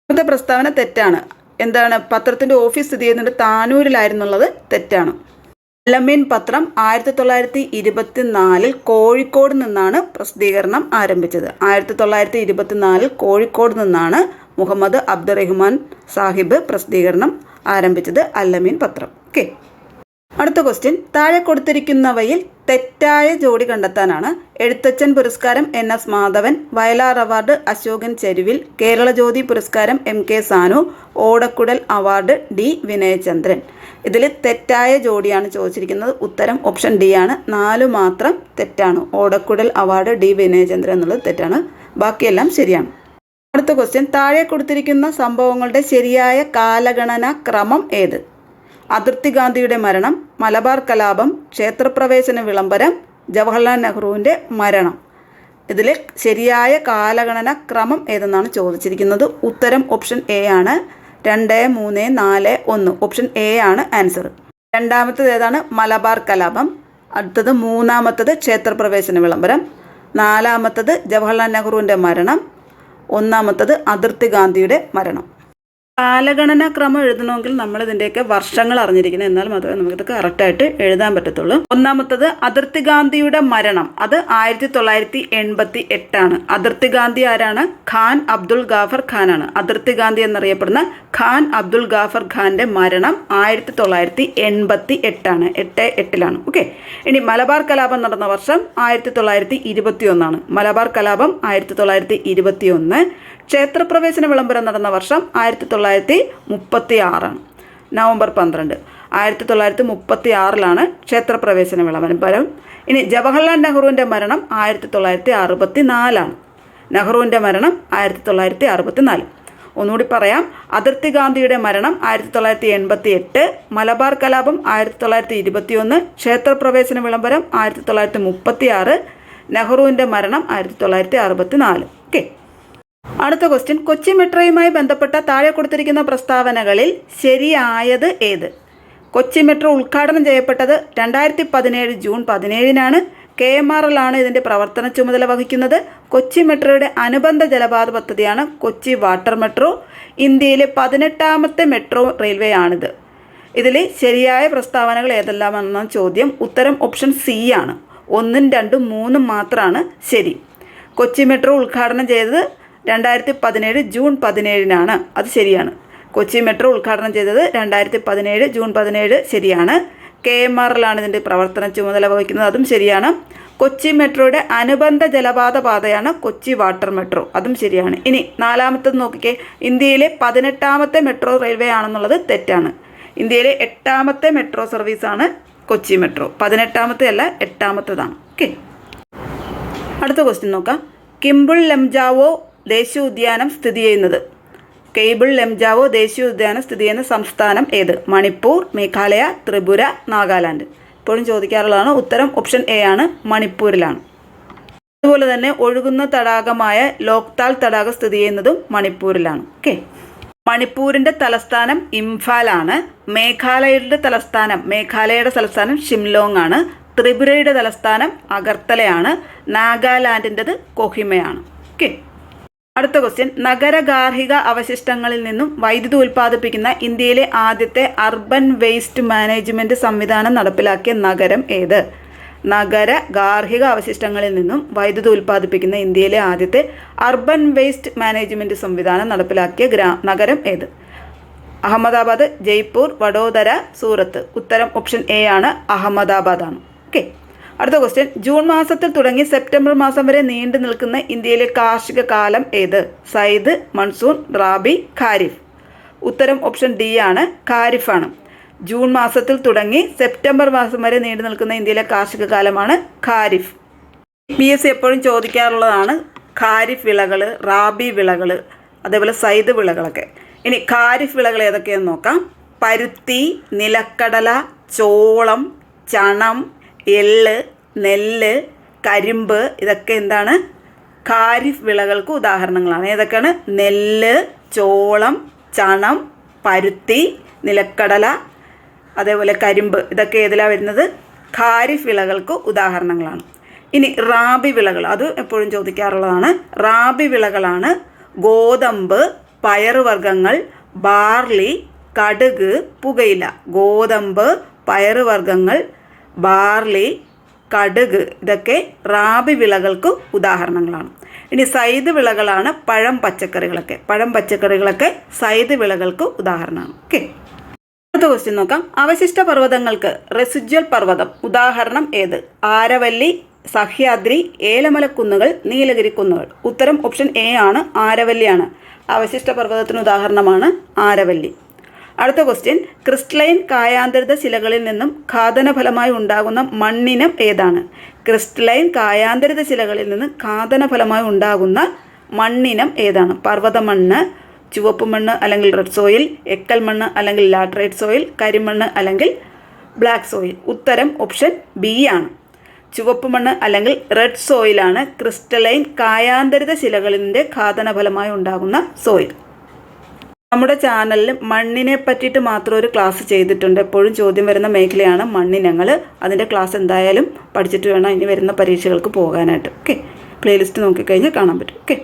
അടുത്ത പ്രസ്താവന തെറ്റാണ്. എന്താണ്? പത്രത്തിന്റെ ഓഫീസ് സ്ഥിതി ചെയ്യുന്നത് താനൂരിലായിരുന്നുള്ളത് തെറ്റാണ്. അല്ലമീൻ പത്രം ആയിരത്തി തൊള്ളായിരത്തി ഇരുപത്തിനാലിൽ കോഴിക്കോട് നിന്നാണ് പ്രസിദ്ധീകരണം ആരംഭിച്ചത്. ആയിരത്തി തൊള്ളായിരത്തി ഇരുപത്തിനാലിൽ കോഴിക്കോട് നിന്നാണ് മുഹമ്മദ് അബ്ദുറഹ്മാൻ സാഹിബ് പ്രസിദ്ധീകരണം ആരംഭിച്ചത് അല്ലമീൻ പത്രം. ഓക്കെ. അടുത്ത ക്വസ്റ്റ്യൻ. താഴെ കൊടുത്തിരിക്കുന്നവയിൽ തെറ്റായ ജോഡി കണ്ടെത്താനാണ് എഴുത്തച്ഛൻ പുരസ്കാരം N S Madhavan Vayalar award Ashokan Charuvil Kerala Jyothi പുരസ്കാരം M K Sanu Odakkuzhal award D Vinayachandran. ഇതിൽ തെറ്റായ ജോഡിയാണ് ചോദിച്ചിരിക്കുന്നത്. ഉത്തരം ഓപ്ഷൻ ഡി ആണ്. നാല് മാത്രം തെറ്റാണ്. ഓടക്കുടൽ അവാർഡ് ഡി വിനയചന്ദ്രൻ എന്നുള്ളത് തെറ്റാണ്. ബാക്കിയെല്ലാം ശരിയാണ്. അടുത്ത ക്വസ്റ്റ്യൻ താഴെ കൊടുത്തിരിക്കുന്ന സംഭവങ്ങളുടെ ശരിയായ കാലഗണന ക്രമം ഏത്? അതിർത്തി ഗാന്ധിയുടെ മരണം മലബാർ കലാപം ക്ഷേത്രപ്രവേശന വിളംബരം ജവഹർലാൽ നെഹ്റുവിന്റെ മരണം. ഇതിൽ ശരിയായ കാലഗണന ക്രമം ഏതെന്നാണ് ചോദിച്ചിരിക്കുന്നത്? ഉത്തരം ഓപ്ഷൻ എ ആണ്. രണ്ട് മൂന്ന് നാല് ഒന്ന്. ഓപ്ഷൻ എ ആണ് ആൻസർ രണ്ടാമത്തത് ഏതാണ്? മലബാർ കലാപം. അടുത്തത് മൂന്നാമത്തത് ക്ഷേത്രപ്രവേശന വിളംബരം. നാലാമത്തത് ജവഹർലാൽ നെഹ്റുവിന്റെ മരണം. ഒന്നാമത്തത് അതിർത്തി ഗാന്ധിയുടെ മരണം. കാലഗണന ക്രമം എഴുതണമെങ്കിൽ നമ്മൾ ഇതിന്റെയൊക്കെ വർഷങ്ങൾ അറിഞ്ഞിരിക്കണം. എന്നാൽ മാത്രമേ നമുക്കിത് കറക്റ്റായിട്ട് എഴുതാൻ പറ്റത്തുള്ളൂ. ഒന്നാമത്തത് അതിർത്തി ഗാന്ധിയുടെ മരണം. അത് ആയിരത്തി തൊള്ളായിരത്തി എൺപത്തി എട്ടാണ് അതിർത്തി ഗാന്ധി ആരാണ്? ഖാൻ അബ്ദുൾ ഗാഫർ ഖാനാണ്. അതിർത്തി ഗാന്ധി എന്നറിയപ്പെടുന്ന ഖാൻ അബ്ദുൾ ഗാഫർ ഖാന്റെ മരണം ആയിരത്തി തൊള്ളായിരത്തി എൺപത്തി എട്ടാണ് എട്ട് എട്ടിലാണ്. ഓക്കെ ഇനി മലബാർ കലാപം നടന്ന വർഷം ആയിരത്തി തൊള്ളായിരത്തി ഇരുപത്തി ഒന്നാണ് മലബാർ കലാപം ആയിരത്തി തൊള്ളായിരത്തി ഇരുപത്തി ഒന്ന് ക്ഷേത്രപ്രവേശന വിളംബരം നടന്ന വർഷം ആയിരത്തി തൊള്ളായിരത്തി മുപ്പത്തി ആറാണ് നവംബർ പന്ത്രണ്ട്. ആയിരത്തി തൊള്ളായിരത്തി മുപ്പത്തി ആറിലാണ് ക്ഷേത്രപ്രവേശന വിളംബരം. ഇനി ജവഹർലാൽ നെഹ്റുവിന്റെ മരണം ആയിരത്തി തൊള്ളായിരത്തി അറുപത്തി നാലാണ് നെഹ്റുവിന്റെ മരണം ആയിരത്തി തൊള്ളായിരത്തി അറുപത്തി നാല് ഒന്നുകൂടി പറയാം. അതിർത്തി ഗാന്ധിയുടെ മരണം ആയിരത്തി തൊള്ളായിരത്തി എൺപത്തി എട്ട് മലബാർ കലാപം ആയിരത്തി തൊള്ളായിരത്തി ഇരുപത്തി ഒന്ന് ക്ഷേത്രപ്രവേശന വിളംബരം ആയിരത്തി തൊള്ളായിരത്തി മുപ്പത്തി ആറ് നെഹ്റുവിന്റെ മരണം ആയിരത്തി തൊള്ളായിരത്തി അറുപത്തി നാല് ഓക്കെ. അടുത്ത ക്വസ്റ്റ്യൻ കൊച്ചി മെട്രോയുമായി ബന്ധപ്പെട്ട താഴെ കൊടുത്തിരിക്കുന്ന പ്രസ്താവനകളിൽ ശരിയായത് ഏത്? കൊച്ചി മെട്രോ ഉദ്ഘാടനം ചെയ്യപ്പെട്ടത് രണ്ടായിരത്തി പതിനേഴ് ജൂൺ പതിനേഴിനാണ്. കെ എം ആർ എൽ ആണ് ഇതിന്റെ പ്രവർത്തന ചുമതല വഹിക്കുന്നത്. കൊച്ചി മെട്രോയുടെ അനുബന്ധ ജലപാത പദ്ധതിയാണ് കൊച്ചി വാട്ടർ മെട്രോ. ഇന്ത്യയിലെ പതിനെട്ടാമത്തെ മെട്രോ റെയിൽവേ ആണിത് ഇതിൽ ശരിയായ പ്രസ്താവനകൾ ഏതെല്ലാമെന്ന ചോദ്യം. ഉത്തരം ഓപ്ഷൻ സി ആണ്. ഒന്നും രണ്ടും മൂന്നും മാത്രമാണ് ശരി. കൊച്ചി മെട്രോ ഉദ്ഘാടനം ചെയ്തത് രണ്ടായിരത്തി പതിനേഴ് ജൂൺ പതിനേഴിനാണ്. അത് ശരിയാണ്. കൊച്ചി മെട്രോ ഉദ്ഘാടനം ചെയ്തത് രണ്ടായിരത്തി പതിനേഴ് ജൂൺ പതിനേഴ് ശരിയാണ്. കെ എം ആർ എല്ലാണ് ഇതിന്റെ പ്രവർത്തന ചുമതല വഹിക്കുന്നത്. അതും ശരിയാണ്. കൊച്ചി മെട്രോയുടെ അനുബന്ധ ജലപാത പാതയാണ് കൊച്ചി വാട്ടർ മെട്രോ. അതും ശരിയാണ്. ഇനി നാലാമത്തത് നോക്കിക്കേ. ഇന്ത്യയിലെ പതിനെട്ടാമത്തെ മെട്രോ റെയിൽവേ ആണെന്നുള്ളത് തെറ്റാണ്. ഇന്ത്യയിലെ എട്ടാമത്തെ മെട്രോ സർവീസാണ് കൊച്ചി മെട്രോ. പതിനെട്ടാമത്തെ അല്ല എട്ടാമത്തേതാണ്. ഓക്കെ. അടുത്ത ക്വസ്റ്റ്യൻ നോക്കാം. കിംബിൾ ലംജാവോ ദേശീയ ഉദ്യാനം സ്ഥിതി ചെയ്യുന്നത്. കേബിൾ ലംജാവോ ദേശീയ ഉദ്യാനം സ്ഥിതി ചെയ്യുന്ന സംസ്ഥാനം ഏത്? മണിപ്പൂർ മേഘാലയ ത്രിപുര നാഗാലാൻഡ്. ഇപ്പോഴും ചോദിക്കാറുള്ളതാണ് ഉത്തരം ഓപ്ഷൻ എ ആണ് മണിപ്പൂരിലാണ്. അതുപോലെ തന്നെ ഒഴുകുന്ന തടാകമായ ലോക്താൽ തടാകം സ്ഥിതി ചെയ്യുന്നതും മണിപ്പൂരിലാണ്. ഓക്കെ. മണിപ്പൂരിന്റെ തലസ്ഥാനം ഇംഫാലാണ്. മേഘാലയയുടെ തലസ്ഥാനം മേഘാലയയുടെ തലസ്ഥാനം ഷിംലോങ് ആണ്. ത്രിപുരയുടെ തലസ്ഥാനം അഗർത്തലയാണ്. നാഗാലാൻഡിന്റെത് കൊഹിമയാണ്. ഓക്കെ. അടുത്ത ക്വസ്റ്റ്യൻ നഗരഗാർഹിക അവശിഷ്ടങ്ങളിൽ നിന്നും വൈദ്യുതി ഉൽപ്പാദിപ്പിക്കുന്ന ഇന്ത്യയിലെ ആദ്യത്തെ അർബൻ വേസ്റ്റ് മാനേജ്മെന്റ് സംവിധാനം നടപ്പിലാക്കിയ നഗരം ഏത്? നഗര ഗാർഹിക അവശിഷ്ടങ്ങളിൽ നിന്നും വൈദ്യുതി ഉൽപ്പാദിപ്പിക്കുന്ന ഇന്ത്യയിലെ ആദ്യത്തെ അർബൻ വേസ്റ്റ് മാനേജ്മെന്റ് സംവിധാനം നടപ്പിലാക്കിയ ഗ്രാ നഗരം ഏത്? അഹമ്മദാബാദ് ജയ്പൂർ വഡോദര സൂറത്ത്. ഉത്തരം ഓപ്ഷൻ എ ആണ് അഹമ്മദാബാദ് ആണ് ഓക്കെ അടുത്ത ക്വസ്റ്റ്യൻ ജൂൺ മാസത്തിൽ തുടങ്ങി സെപ്റ്റംബർ മാസം വരെ നീണ്ടു നിൽക്കുന്ന ഇന്ത്യയിലെ കാർഷിക കാലം ഏത്? സൈദ് മൺസൂൺ റാബി ഖാരിഫ്. ഉത്തരം ഓപ്ഷൻ ഡി ആണ്. ഖാരിഫാണ്. ജൂൺ മാസത്തിൽ തുടങ്ങി സെപ്റ്റംബർ മാസം വരെ നീണ്ടു നിൽക്കുന്ന ഇന്ത്യയിലെ കാർഷിക കാലമാണ് ഖാരിഫ്. പി എസ് സി എപ്പോഴും ചോദിക്കാറുള്ളതാണ് ഖാരിഫ് വിളകൾ റാബി വിളകൾ അതേപോലെ സൈദ് വിളകളൊക്കെ. ഇനി ഖാരിഫ് വിളകൾ ഏതൊക്കെയെന്ന് നോക്കാം. പരുത്തി നിലക്കടല ചോളം ചണം എള്ള് നെല്ല് കരിമ്പ് ഇതൊക്കെ എന്താണ്? ഖാരിഫ് വിളകൾക്ക് ഉദാഹരണങ്ങളാണ്. ഏതൊക്കെയാണ്? നെല്ല് ചോളം ചണം പരുത്തി നിലക്കടല അതേപോലെ കരിമ്പ് ഇതൊക്കെ ഏതിലാണ് വരുന്നത്? ഖാരിഫ് വിളകൾക്ക് ഉദാഹരണങ്ങളാണ്. ഇനി റാബി വിളകൾ അത് എപ്പോഴും ചോദിക്കാറുള്ളതാണ്. റാബി വിളകളാണ് ഗോതമ്പ് പയറുവർഗങ്ങൾ ബാർലി കടുക് പുകയില. ഗോതമ്പ് പയറുവർഗങ്ങൾ ബാർലി കടുക് ഇതൊക്കെ റാബി വിളകൾക്ക് ഉദാഹരണങ്ങളാണ്. ഇനി സൈദ് വിളകളാണ് പഴം പച്ചക്കറികളൊക്കെ. പഴം പച്ചക്കറികളൊക്കെ സൈദ് വിളകൾക്ക് ഉദാഹരണമാണ്. ഓക്കെ അടുത്ത ക്വസ്റ്റ്യൻ നോക്കാം. അവശിഷ്ട പർവതങ്ങൾക്ക് റെസിജ്വൽ പർവതം ഉദാഹരണം ഏത്? ആരവല്ലി സഹ്യാദ്രി ഏലമലക്കുന്നുകൾ നീലഗിരി കുന്നുകൾ ഉത്തരം ഓപ്ഷൻ എ ആണ് ആരവല്ലിയാണ്. അവശിഷ്ട പർവതത്തിന് ഉദാഹരണമാണ് ആരവല്ലി. അടുത്ത ക്വസ്റ്റ്യൻ ക്രിസ്റ്റലൈൻ കായാന്തരിത ശിലകളിൽ നിന്നും ഘാതനഫലമായി ഉണ്ടാകുന്ന മണ്ണിനം ഏതാണ്? ക്രിസ്റ്റലൈൻ കായാന്തരിത ശിലകളിൽ നിന്ന് ഘാതനഫലമായി ഉണ്ടാകുന്ന മണ്ണിനം ഏതാണ്? പർവത മണ്ണ് ചുവപ്പ് മണ്ണ് അല്ലെങ്കിൽ റെഡ് സോയിൽ എക്കൽ മണ്ണ് അല്ലെങ്കിൽ ലാട്രൈറ്റ് സോയിൽ കരിമണ്ണ് അല്ലെങ്കിൽ ബ്ലാക്ക് സോയിൽ ഉത്തരം ഓപ്ഷൻ ബി ആണ്. ചുവപ്പ് മണ്ണ് അല്ലെങ്കിൽ റെഡ് സോയിലാണ് ക്രിസ്റ്റലൈൻ കായാന്തരിത ശിലകളിന്റെ ഘാതനഫലമായി ഉണ്ടാകുന്ന സോയിൽ നമ്മുടെ ചാനലിൽ മണ്ണിനെ പറ്റിയിട്ട് മാത്രം ഒരു ക്ലാസ് ചെയ്തിട്ടുണ്ട്. എപ്പോഴും ചോദ്യം വരുന്ന മേഖലയാണ് മണ്ണിനങ്ങൾ അതിന്റെ ക്ലാസ് എന്തായാലും പഠിച്ചിട്ട് വേണം ഇനി വരുന്ന പരീക്ഷകൾക്ക് പോകാനായിട്ട്. ഓക്കെ പ്ലേലിസ്റ്റ് നോക്കിക്കഴിഞ്ഞാൽ കാണാൻ പറ്റും. ഓക്കെ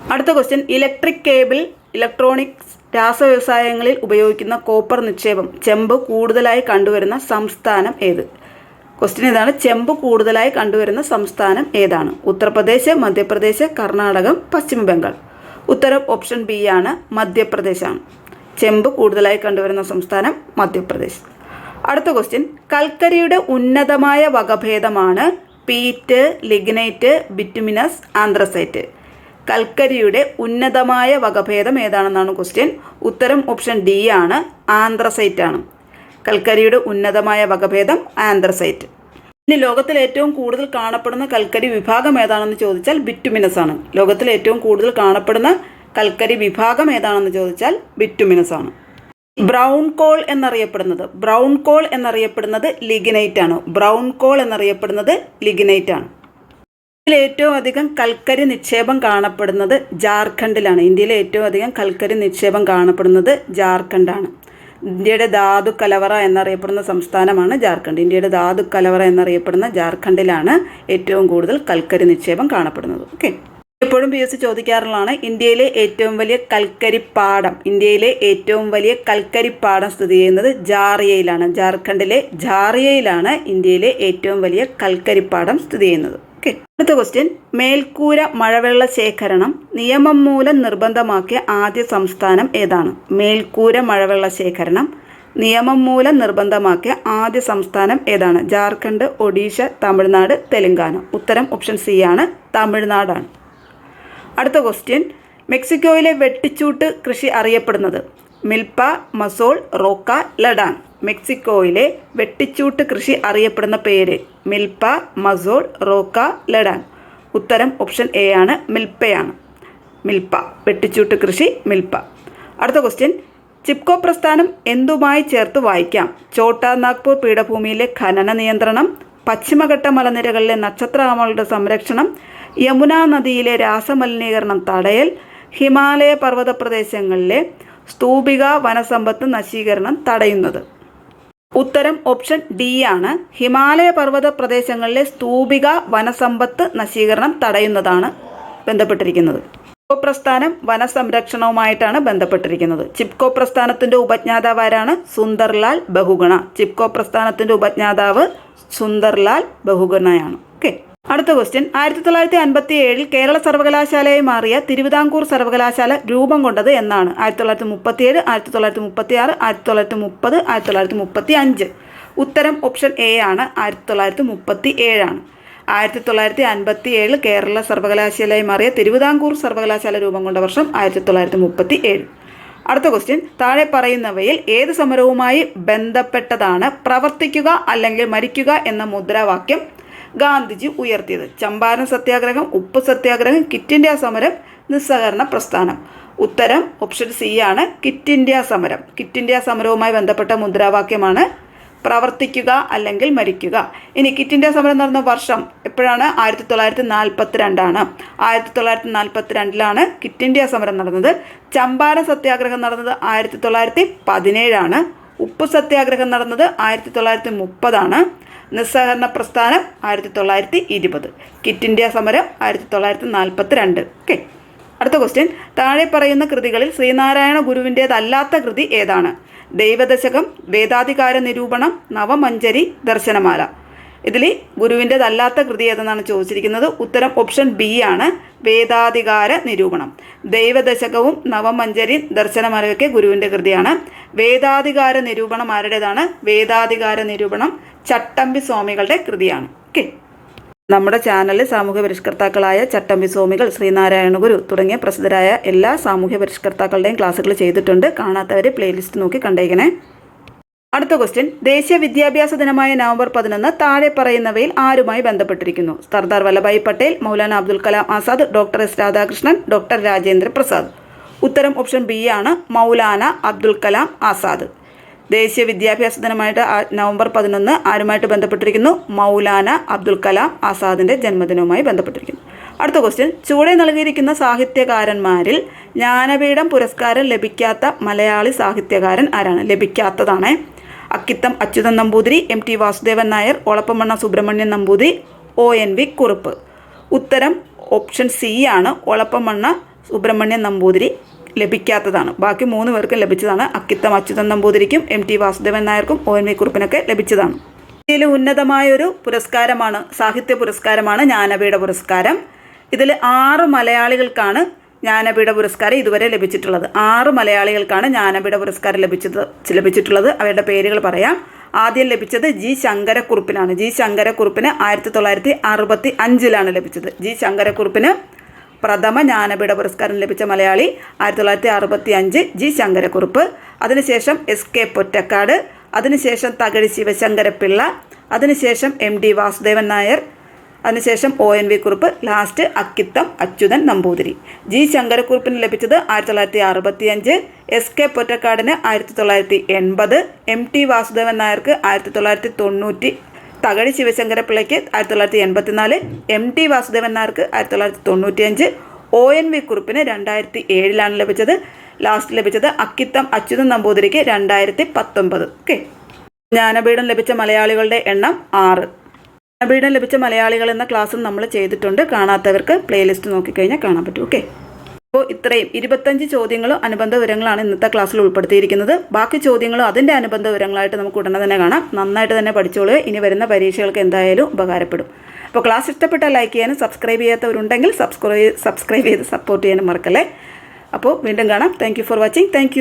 അടുത്ത ക്വസ്റ്റ്യൻ ഇലക്ട്രിക് കേബിൾ ഇലക്ട്രോണിക്സ് രാസവ്യവസായങ്ങളിൽ ഉപയോഗിക്കുന്ന കോപ്പർ നിക്ഷേപം. ചെമ്പ് കൂടുതലായി കണ്ടുവരുന്ന സംസ്ഥാനം ഏത്? ക്വസ്റ്റ്യൻ ഇതാണ്. ചെമ്പ് കൂടുതലായി കണ്ടുവരുന്ന സംസ്ഥാനം ഏതാണ്? ഉത്തർപ്രദേശ് മധ്യപ്രദേശ് കർണാടകം പശ്ചിമ ബംഗാൾ ഉത്തരം ഓപ്ഷൻ ബി ആണ് മധ്യപ്രദേശാണ്. ചെമ്പ് കൂടുതലായി കണ്ടുവരുന്ന സംസ്ഥാനം മധ്യപ്രദേശ്. അടുത്ത ക്വസ്റ്റ്യൻ കൽക്കരിയുടെ ഉന്നതമായ വകഭേദമാണ് പീറ്റ് ലിഗ്നൈറ്റ് ബിറ്റുമിനസ് ആന്ത്രസൈറ്റ്. കൽക്കരിയുടെ ഉന്നതമായ വകഭേദം ഏതാണെന്നാണ് ക്വസ്റ്റ്യൻ ഉത്തരം ഓപ്ഷൻ ഡി ആണ് ആന്ത്രസൈറ്റ് ആണ് കൽക്കരിയുടെ ഉന്നതമായ വകഭേദം ആന്ത്രസൈറ്റ്. ഇനി ലോകത്തിൽ ഏറ്റവും കൂടുതൽ കാണപ്പെടുന്ന കൽക്കരി വിഭാഗം ഏതാണെന്ന് ചോദിച്ചാൽ ബിറ്റുമിനസ് ആണ്. ലോകത്തിൽ ഏറ്റവും കൂടുതൽ കാണപ്പെടുന്ന കൽക്കരി വിഭാഗം ഏതാണെന്ന് ചോദിച്ചാൽ ബിറ്റുമിനസ് ആണ്. ബ്രൗൺ കോൾ എന്നറിയപ്പെടുന്നത് ബ്രൗൺ കോൾ എന്നറിയപ്പെടുന്നത് ലിഗിനൈറ്റ് ആണ്. ബ്രൗൺ കോൾ എന്നറിയപ്പെടുന്നത് ലിഗിനൈറ്റ് ആണ്. ഇന്ത്യയിൽ ഏറ്റവും അധികം കൽക്കരി നിക്ഷേപം കാണപ്പെടുന്നത് ജാർഖണ്ഡിലാണ്. ഇന്ത്യയിൽ ഏറ്റവും അധികം കൽക്കരി നിക്ഷേപം കാണപ്പെടുന്നത് ജാർഖണ്ഡാണ്. ഇന്ത്യയുടെ ധാതു കലവറ എന്നറിയപ്പെടുന്ന സംസ്ഥാനമാണ് ജാർഖണ്ഡ്. ഇന്ത്യയുടെ ധാതു കലവറ എന്നറിയപ്പെടുന്ന ജാർഖണ്ഡിലാണ് ഏറ്റവും കൂടുതൽ കൽക്കരി നിക്ഷേപം കാണപ്പെടുന്നത്. ഓക്കെ. എപ്പോഴും പി എസ് സി ചോദിക്കാറുള്ളതാണ് ഇന്ത്യയിലെ ഏറ്റവും വലിയ കൽക്കരി പാടം ഇന്ത്യയിലെ ഏറ്റവും വലിയ കൽക്കരി പാടം സ്ഥിതി ചെയ്യുന്നത് ജാറിയയിലാണ്. ജാർഖണ്ഡിലെ ജാറിയയിലാണ് ഇന്ത്യയിലെ ഏറ്റവും വലിയ കൽക്കരിപ്പാടം സ്ഥിതി ചെയ്യുന്നത്. ഓക്കെ. അടുത്ത ക്വസ്റ്റ്യൻ മേൽക്കൂര മഴവെള്ള ശേഖരണം നിയമം മൂലം നിർബന്ധമാക്കിയ ആദ്യ സംസ്ഥാനം ഏതാണ്? മേൽക്കൂര മഴവെള്ള ശേഖരണം നിയമം മൂലം നിർബന്ധമാക്കിയ ആദ്യ സംസ്ഥാനം ഏതാണ്? ജാർഖണ്ഡ് ഒഡീഷ തമിഴ്നാട് തെലങ്കാന. ഉത്തരം ഓപ്ഷൻ സി ആണ്. തമിഴ്നാടാണ്. അടുത്ത ക്വസ്റ്റ്യൻ മെക്സിക്കോയിലെ വെട്ടിച്ചൂട്ട് കൃഷി അറിയപ്പെടുന്നത് മിൽപ്പ മസോൾ റോക്ക ലഡാൻ മെക്സിക്കോയിലെ വെട്ടിച്ചൂട്ട് കൃഷി അറിയപ്പെടുന്ന പേര്. മിൽപ്പ മസോൾ റോക്ക ലഡാൻ. ഉത്തരം ഓപ്ഷൻ എ ആണ് മിൽപ്പയാണ്. മിൽപ്പ വെട്ടിച്ചൂട്ട് കൃഷി മിൽപ്പ. അടുത്ത ക്വസ്റ്റ്യൻ ചിപ്കോ പ്രസ്ഥാനം എന്തുമായി ചേർത്ത് വായിക്കാം? ചോട്ടാ നാഗ്പൂർ പീഠഭൂമിയിലെ ഖനന നിയന്ത്രണം പശ്ചിമഘട്ട മലനിരകളിലെ നക്ഷത്രാമകളുടെ സംരക്ഷണം യമുന നദിയിലെ രാസമലിനീകരണം തടയൽ ഹിമാലയ പർവത പ്രദേശങ്ങളിലെ സ്തൂപിക വനസമ്പത്ത് നശീകരണം തടയുന്നത്. ഉത്തരം ഓപ്ഷൻ ഡി ആണ്. ഹിമാലയ പർവത പ്രദേശങ്ങളിലെ സ്തൂപിക വനസമ്പത്ത് നശീകരണം തടയുന്നതാണ് ബന്ധപ്പെട്ടിരിക്കുന്നത്. ചിപ്കോ പ്രസ്ഥാനം വനസംരക്ഷണവുമായിട്ടാണ് ബന്ധപ്പെട്ടിരിക്കുന്നത്. ചിപ്കോ പ്രസ്ഥാനത്തിന്റെ ഉപജ്ഞാതാവ് ആരാണ്? സുന്ദർലാൽ ബഹുഗുണ. ചിപ്കോ പ്രസ്ഥാനത്തിന്റെ ഉപജ്ഞാതാവ് സുന്ദർലാൽ ബഹുഗുണയാണ്. അടുത്ത ക്വസ്റ്റ്യൻ ആയിരത്തി തൊള്ളായിരത്തി അൻപത്തി ഏഴിൽ കേരള സർവകലാശാലയായി മാറിയ തിരുവിതാംകൂർ സർവകലാശാല രൂപം കൊണ്ടത് എന്നാണ്. ആയിരത്തി തൊള്ളായിരത്തി മുപ്പത്തി ഏഴ് ആയിരത്തി തൊള്ളായിരത്തി മുപ്പത്തി ആറ് ആയിരത്തി തൊള്ളായിരത്തി മുപ്പത് ആയിരത്തി തൊള്ളായിരത്തി മുപ്പത്തി അഞ്ച് ഉത്തരം ഓപ്ഷൻ എ ആണ്. ആയിരത്തി തൊള്ളായിരത്തി മുപ്പത്തി ഏഴാണ് ആയിരത്തി തൊള്ളായിരത്തി അൻപത്തി ഏഴിൽ കേരള സർവകലാശാലയായി മാറിയ തിരുവിതാംകൂർ സർവകലാശാല രൂപം കൊണ്ട വർഷം ആയിരത്തി തൊള്ളായിരത്തി മുപ്പത്തി ഏഴ് അടുത്ത ക്വസ്റ്റ്യൻ താഴെ പറയുന്നവയിൽ ഏത് സമരവുമായി ബന്ധപ്പെട്ടതാണ്? പ്രവർത്തിക്കുക അല്ലെങ്കിൽ മരിക്കുക എന്ന മുദ്രാവാക്യം ഗാന്ധിജി ഉയർത്തിയത്. ചമ്പാരൻ സത്യാഗ്രഹം ഉപ്പ് സത്യാഗ്രഹം കിറ്റ് ഇന്ത്യ സമരം നിസ്സഹകരണ പ്രസ്ഥാനം. ഉത്തരം ഓപ്ഷൻ സി ആണ് കിറ്റ് ഇന്ത്യ സമരം. കിറ്റ് ഇന്ത്യ സമരവുമായി ബന്ധപ്പെട്ട മുദ്രാവാക്യമാണ് പ്രവർത്തിക്കുക അല്ലെങ്കിൽ മരിക്കുക. ഇനി കിറ്റ് ഇന്ത്യ സമരം നടന്ന വർഷം എപ്പോഴാണ്? ആയിരത്തി തൊള്ളായിരത്തി നാൽപ്പത്തി രണ്ടാണ് ആയിരത്തി തൊള്ളായിരത്തി നാൽപ്പത്തി രണ്ടിലാണ് കിറ്റ് ഇന്ത്യ സമരം നടന്നത്. ചമ്പാരൻ സത്യാഗ്രഹം നടന്നത് ആയിരത്തി തൊള്ളായിരത്തി പതിനേഴാണ് ഉപ്പ് സത്യാഗ്രഹം നടന്നത് ആയിരത്തി തൊള്ളായിരത്തി മുപ്പതാണ് നിസ്സഹകരണ പ്രസ്ഥാനം ആയിരത്തി തൊള്ളായിരത്തി ഇരുപത് കിറ്റ് ഇന്ത്യ സമരം ആയിരത്തി തൊള്ളായിരത്തി നാൽപ്പത്തി രണ്ട് ഓക്കെ. അടുത്ത ക്വസ്റ്റ്യൻ. താഴെ പറയുന്ന കൃതികളിൽ ശ്രീനാരായണ ഗുരുവിന്റേതല്ലാത്ത കൃതി ഏതാണ്? ദൈവദശകം വേദാധികാര നിരൂപണം നവമഞ്ചരി ദർശനമാല. ഇതിൽ ഗുരുവിന്റെതല്ലാത്ത കൃതി ഏതെന്നാണ് ചോദിച്ചിരിക്കുന്നത്? ഉത്തരം ഓപ്ഷൻ ബി ആണ്. വേദാധികാര നിരൂപണം. ദൈവദശകവും നവമഞ്ചരി ദർശനമാരൊക്കെ ഗുരുവിന്റെ കൃതിയാണ്. വേദാധികാര നിരൂപണം ആരുടേതാണ്? വേദാധികാര നിരൂപണം ചട്ടമ്പി സ്വാമികളുടെ കൃതിയാണ്. ഓക്കെ നമ്മുടെ ചാനലിൽ സാമൂഹ്യ പരിഷ്കർത്താക്കളായ ചട്ടമ്പി സ്വാമികൾ ശ്രീനാരായണ ഗുരു തുടങ്ങിയ പ്രസിദ്ധരായ എല്ലാ സാമൂഹ്യ പരിഷ്കർത്താക്കളുടെയും ക്ലാസ്സുകൾ ചെയ്തിട്ടുണ്ട്. കാണാത്തവരെ പ്ലേലിസ്റ്റ് നോക്കി കണ്ടേക്കണേ. അടുത്ത ക്വസ്റ്റ്യൻ ദേശീയ വിദ്യാഭ്യാസ ദിനമായ നവംബർ പതിനൊന്ന് താഴെ പറയുന്നവയിൽ ആരുമായി ബന്ധപ്പെട്ടിരിക്കുന്നു? Sardar Vallabhbhai Patel Maulana Abdul Kalam Azad doctor S Radhakrishnan doctor Rajendra Prasad. ഉത്തരം ഓപ്ഷൻ ബി ആണ് മൗലാന അബ്ദുൽ കലാം ആസാദ്. ദേശീയ വിദ്യാഭ്യാസ ദിനമായിട്ട് നവംബർ പതിനൊന്ന് ആരുമായിട്ട് ബന്ധപ്പെട്ടിരിക്കുന്നു? മൗലാന അബ്ദുൽ കലാം ആസാദിന്റെ ജന്മദിനവുമായി ബന്ധപ്പെട്ടിരിക്കുന്നു. അടുത്ത ക്വസ്റ്റ്യൻ ചുവടെ നൽകിയിരിക്കുന്ന സാഹിത്യകാരന്മാരിൽ ജ്ഞാനപീഠം പുരസ്കാരം ലഭിക്കാത്ത മലയാളി സാഹിത്യകാരൻ ആരാണ്? ലഭിക്കാത്തതാണ് Akkitham Achuthan Namboothiri M T Vasudevan Nair Olappamanna Subramanian Namboothiri O N V Kurup. ഉത്തരം ഓപ്ഷൻ സി ആണ്. ഒളപ്പമണ്ണ സുബ്രഹ്മണ്യൻ നമ്പൂതിരി ലഭിക്കാത്തതാണ്. ബാക്കി മൂന്ന് പേർക്കും ലഭിച്ചതാണ്. അക്കിത്തം അച്യുതൻ നമ്പൂതിരിക്കും എം ടി വാസുദേവൻ നായർക്കും ഒ എൻ വി കുറുപ്പിനൊക്കെ ലഭിച്ചതാണ്. ഇതിൽ ഉന്നതമായൊരു പുരസ്കാരമാണ് സാഹിത്യ പുരസ്കാരമാണ് ജ്ഞാനപീഠ പുരസ്കാരം. ഇതിൽ ആറ് മലയാളികൾക്കാണ് ജ്ഞാനപീഠ പുരസ്കാരം ഇതുവരെ ലഭിച്ചിട്ടുള്ളത്. ആറ് മലയാളികൾക്കാണ് ജ്ഞാനപീഠ പുരസ്കാരം ലഭിച്ചത് ലഭിച്ചിട്ടുള്ളത്. അവരുടെ പേരുകൾ പറയാം. ആദ്യം ലഭിച്ചത് ജി ശങ്കരക്കുറുപ്പിനാണ്. ജി ശങ്കരക്കുറുപ്പിന് ആയിരത്തി തൊള്ളായിരത്തി അറുപത്തി അഞ്ചിലാണ് ലഭിച്ചത്. ജി ശങ്കരക്കുറുപ്പിന് പ്രഥമ ജ്ഞാനപീഠ പുരസ്കാരം ലഭിച്ച മലയാളി ആയിരത്തി തൊള്ളായിരത്തി അറുപത്തി അഞ്ച് ജി ശങ്കരക്കുറുപ്പ്. അതിനുശേഷം എസ് കെ പൊറ്റക്കാട്. അതിനുശേഷം തകഴി ശിവശങ്കരപ്പിള്ള. അതിനുശേഷം എം ഡി വാസുദേവൻ നായർ. അതിനുശേഷം O N V Kurup last Akkitham Achuthan Namboothiri. G ശങ്കരക്കുറുപ്പിന് ലഭിച്ചത് ആയിരത്തി തൊള്ളായിരത്തി അറുപത്തി അഞ്ച് എസ് കെ പൊറ്റക്കാടിന് ആയിരത്തി തൊള്ളായിരത്തി എൺപത് എം ടി വാസുദേവൻ നായർക്ക് ആയിരത്തി തൊള്ളായിരത്തി തൊണ്ണൂറ്റി തകഴി ശിവശങ്കരപ്പിള്ളയ്ക്ക് ആയിരത്തി തൊള്ളായിരത്തി എൺപത്തിനാല് എം ടി വാസുദേവൻ നായർക്ക് ആയിരത്തി തൊള്ളായിരത്തി തൊണ്ണൂറ്റിയഞ്ച് ഒ എൻ വി കുറുപ്പിന് രണ്ടായിരത്തി ഏഴിലാണ് ലഭിച്ചത്. ലാസ്റ്റ് ലഭിച്ചത് അക്കിത്തം അച്യുതൻ നമ്പൂതിരിക്ക് രണ്ടായിരത്തി പത്തൊമ്പത് ഓക്കെ. ജ്ഞാനപീഠം ലഭിച്ച മലയാളികളുടെ എണ്ണം ആറ്. ജ്ഞാനപീഠം ലഭിച്ച മലയാളികൾ എന്ന ക്ലാസ്സും നമ്മൾ ചെയ്തിട്ടുണ്ട്. കാണാത്തവർക്ക് പ്ലേലിസ്റ്റ് നോക്കിക്കഴിഞ്ഞാൽ കാണാൻ പറ്റും. ഓക്കെ അപ്പോൾ ഇത്രയും ഇരുപത്തഞ്ച് ചോദ്യങ്ങളും അനുബന്ധ വിവരങ്ങളാണ് ഇന്നത്തെ ക്ലാസ്സിൽ ഉൾപ്പെടുത്തിയിരിക്കുന്നത്. ബാക്കി ചോദ്യങ്ങളും അതിന്റെ അനുബന്ധ വിവരങ്ങളായിട്ട് നമുക്ക് ഉടനെ തന്നെ കാണാം. നന്നായിട്ട് തന്നെ പഠിച്ചോളുക ഇനി വരുന്ന പരീക്ഷകൾക്ക് എന്തായാലും ഉപകാരപ്പെടും. അപ്പോൾ ക്ലാസ് ഇഷ്ടപ്പെട്ടാൽ ലൈക്ക് ചെയ്യാനും സബ്സ്ക്രൈബ് ചെയ്യാത്തവരുണ്ടെങ്കിൽ സബ്സ്ക്രൈബ് സബ്സ്ക്രൈബ് ചെയ്ത് സപ്പോർട്ട് ചെയ്യാനും മറക്കല്ലേ? അപ്പോൾ വീണ്ടും കാണാം. Thank for watching thank